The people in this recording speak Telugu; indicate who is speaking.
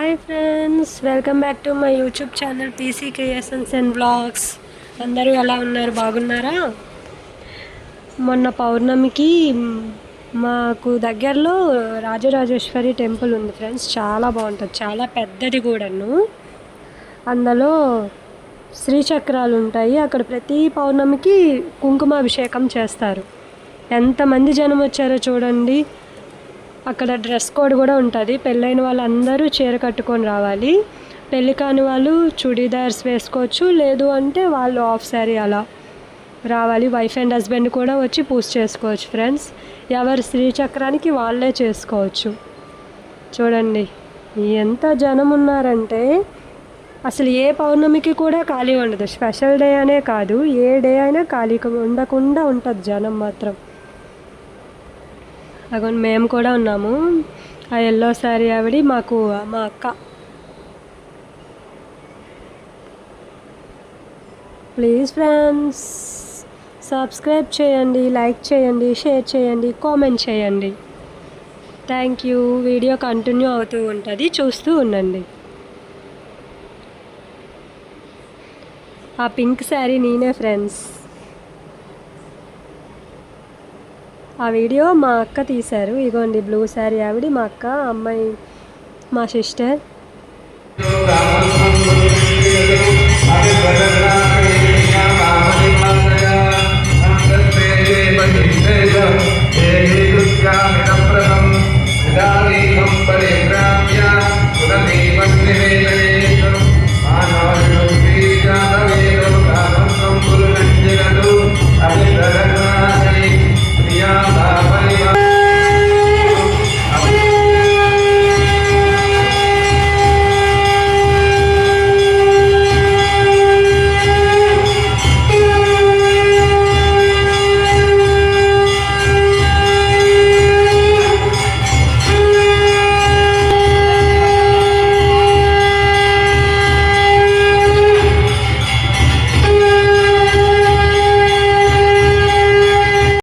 Speaker 1: Hi friends welcome back to my YouTube channel PC creations and blogs అందరూ ఎలా ఉన్నారు? బాగున్నారా? మొన్న పౌర్ణమికి మాకు దగ్గరలో రాజరాజేశ్వరి టెంపుల్ ఉంది ఫ్రెండ్స్. చాలా బాగుంటుంది. చాలా పెద్దది కూడాను. అందులో శ్రీచక్రాలు ఉంటాయి. అక్కడ ప్రతి పౌర్ణమికి కుంకుమాభిషేకం చేస్తారు. ఎంతమంది జనం వచ్చారో చూడండి. అక్కడ డ్రెస్ కోడ్ కూడా ఉంటుంది. పెళ్ళైన వాళ్ళందరూ చీర కట్టుకొని రావాలి. పెళ్ళి కాని వాళ్ళు చుడీదార్స్ వేసుకోవచ్చు. లేదు అంటే వాళ్ళు ఆఫ్ శారీ అలా రావాలి. వైఫ్ అండ్ హస్బెండ్ కూడా వచ్చి పూజ చేసుకోవచ్చు ఫ్రెండ్స్. ఎవరి శ్రీచక్రానికి వాళ్ళే చేసుకోవచ్చు. చూడండి ఎంత జనం ఉన్నారంటే అసలు ఏ పౌర్ణమికి కూడా ఖాళీ ఉండదు. స్పెషల్ డే అనే కాదు. ఏ డే అయినా ఖాళీ ఉండకుండా ఉంటుంది జనం మాత్రం. అగోండి మేము కూడా ఉన్నాము. ఆ ఎల్లో శారీ ఆవిడ మాకు మా అక్క. ప్లీజ్ ఫ్రెండ్స్ సబ్స్క్రైబ్ చేయండి లైక్ చేయండి షేర్ చేయండి కామెంట్ చేయండి. థ్యాంక్ యూ వీడియో కంటిన్యూ అవుతూ ఉంటుంది చూస్తూ ఉండండి. ఆ పింక్ శారీ నేనే ఫ్రెండ్స్ ఆ వీడియో మా అక్క తీశారు. ఇగోండి బ్లూ శారీ ఆవిడ మా అక్క అమ్మాయి మా సిస్టర్.